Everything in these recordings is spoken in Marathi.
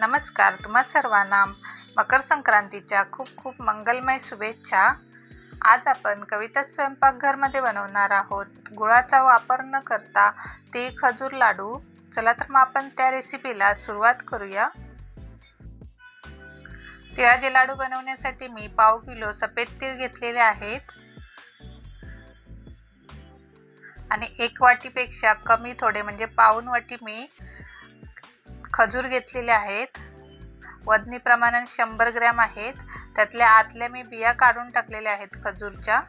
नमस्कार तुम्हा सर्वांना मकर संक्रांतीच्या खूप खूप मंगलमय शुभेच्छा. आज आपण कविता स्वयंपाकघरमध्ये बनवणार आहोत. गुळाचा वापर न करता ते खजूर लाडू. चला तर मग आपण त्या रेसिपीला सुरुवात करूया. तिळाचे लाडू बनवण्यासाठी मी पाव किलो सफेद तीळ घेतलेले आहेत. आणि एक वाटीपेक्षा कमी थोडे म्हणजे पाऊन वाटी मी खजूर घेतलेले आहेत. वजनी प्रमाणात शंभर ग्रॅम आहेत. त्यातल्या आतल्या मी बिया काढून टाकलेल्या आहेत खजूरच्या.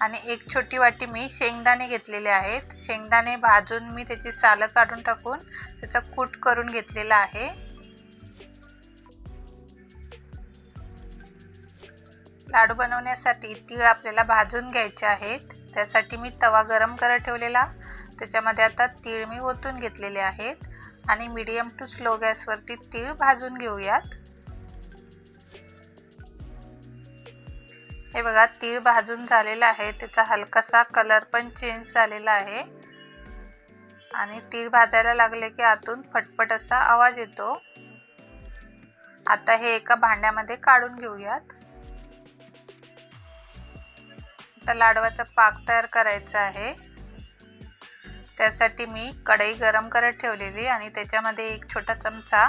आणि एक छोटी वाटी मी शेंगदाणे घेतलेले आहेत. शेंगदाणे भाजून मी त्याची सालं काढून टाकून त्याचा कूट करून घेतलेला आहे. लाडू बनवण्यासाठी तीळ आपल्याला भाजून घ्यायचे आहेत. त्यासाठी मी तवा गरम करत ठेवलेला. त्याच्यामध्ये आता तीळ मी ओतून घेतलेले आहेत. आणि मीडियम टू स्लो गॅसवरती तीळ भाजून घेऊयात. हे बघा तीळ भाजून झालेला आहे. त्याचा हलकासा कलर पण चेंज झालेला आहे. आणि तीळ भाजायला लागले की आतून फटफट असा आवाज येतो. आता हे एका भांड्यामध्ये काढून घेऊयात. आता लाडवाचा पाक तयार करायचा आहे. त्यासाठी मी कढई गरम करत ठेवलेली आणि त्याच्यामध्ये एक छोटा चमचा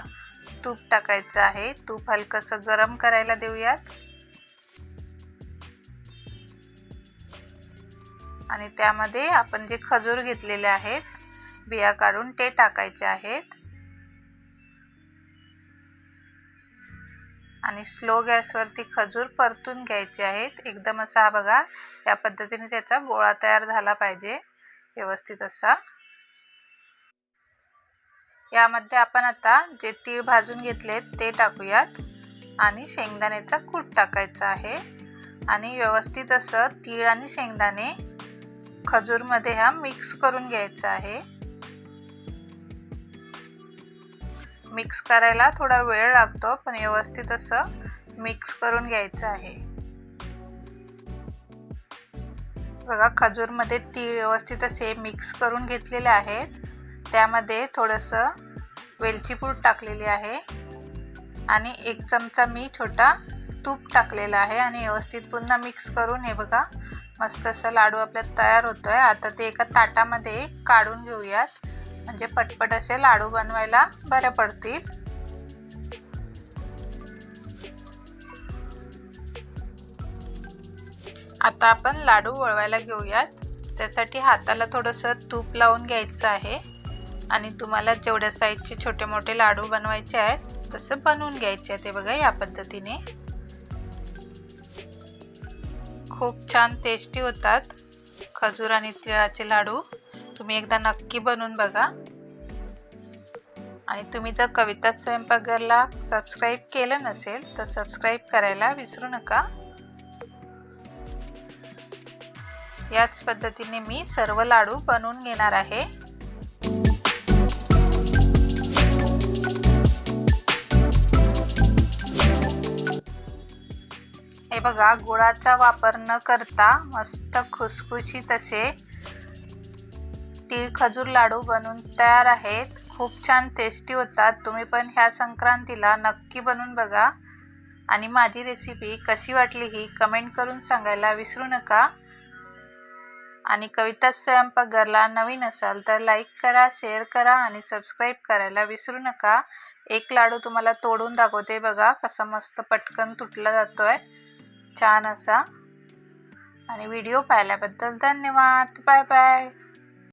तूप टाकायचं आहे. तूप हलकंसं गरम करायला देऊयात. आणि त्यामध्ये आपण जे खजूर घेतलेले आहेत बिया काढून ते टाकायचे आहेत. आणि स्लो गॅसवरती खजूर परतून घ्यायचे आहेत. एकदम असा बघा या पद्धतीने त्याचा गोळा तयार झाला पाहिजे. व्यवस्थित असा. यामध्ये आपण आता जे तीळ भाजून घेतले ते टाकूयात. आणि शेंगदाण्याचा कूट टाकायचा आहे. आणि व्यवस्थित असं तीळ आणि शेंगदाणे खजूरमध्ये हा मिक्स करून घ्यायचा आहे. मिक्स करायला थोडा वेळ लागतो पण व्यवस्थित असं मिक्स करून घ्यायचं आहे. बघा खजूरमध्ये तीळ व्यवस्थित असे मिक्स करून घेतलेले आहेत. त्यामध्ये थोडंसं वेलची पूड टाकलेली आहे आणि एक चमचा मी छोटा तूप टाकलेला आहे आणि व्यवस्थित पुन्हा मिक्स करून हे बघा मस्त असं लाडू आपल्यात तयार होतो आहे आता ते एका ताटामध्ये काढून घेऊयात. म्हणजे पटपट असे लाडू बनवायला बरे पडतील. आता आपण लाडू वळवायला घेऊयात. त्यासाठी हाताला थोडंसं तूप लावून घ्यायचं आहे. आणि तुम्हाला जेवढ्या साईजचे छोटे मोठे लाडू बनवायचे आहेत तसं बनवून घ्यायचे आहे ते बघा या पद्धतीने. खूप छान टेस्टी होतात खजूर आणि तिळाचे लाडू. तुम्ही एकदा नक्की बनवून बघा. आणि तुम्ही जर कविता स्वयंपाकघरला सबस्क्राईब केलं नसेल तर सबस्क्राईब करायला विसरू नका. याच पद्धतीने मी सर्व लाडू बनवून घेणार आहे. हे बघा गुळाचा वापर न करता मस्त खुसखुशीत असे तीळ खजूर लाडू बनवून तयार आहेत. खूप छान टेस्टी होतात. तुम्ही पण ह्या संक्रांतीला नक्की बनवून बघा. आणि माझी रेसिपी कशी वाटली ही कमेंट करून सांगायला विसरू नका. आणि कविता स्वयंपाकघरला नवीन असाल तर लाईक करा शेअर करा आणि सबस्क्राईब करायला विसरू नका. एक लाडू तुम्हाला तोडून दाखवते बघा कसा मस्त पटकन तुटला जातो आहे छान असा. आणि व्हिडिओ पाहिल्याबद्दल धन्यवाद. Bye bye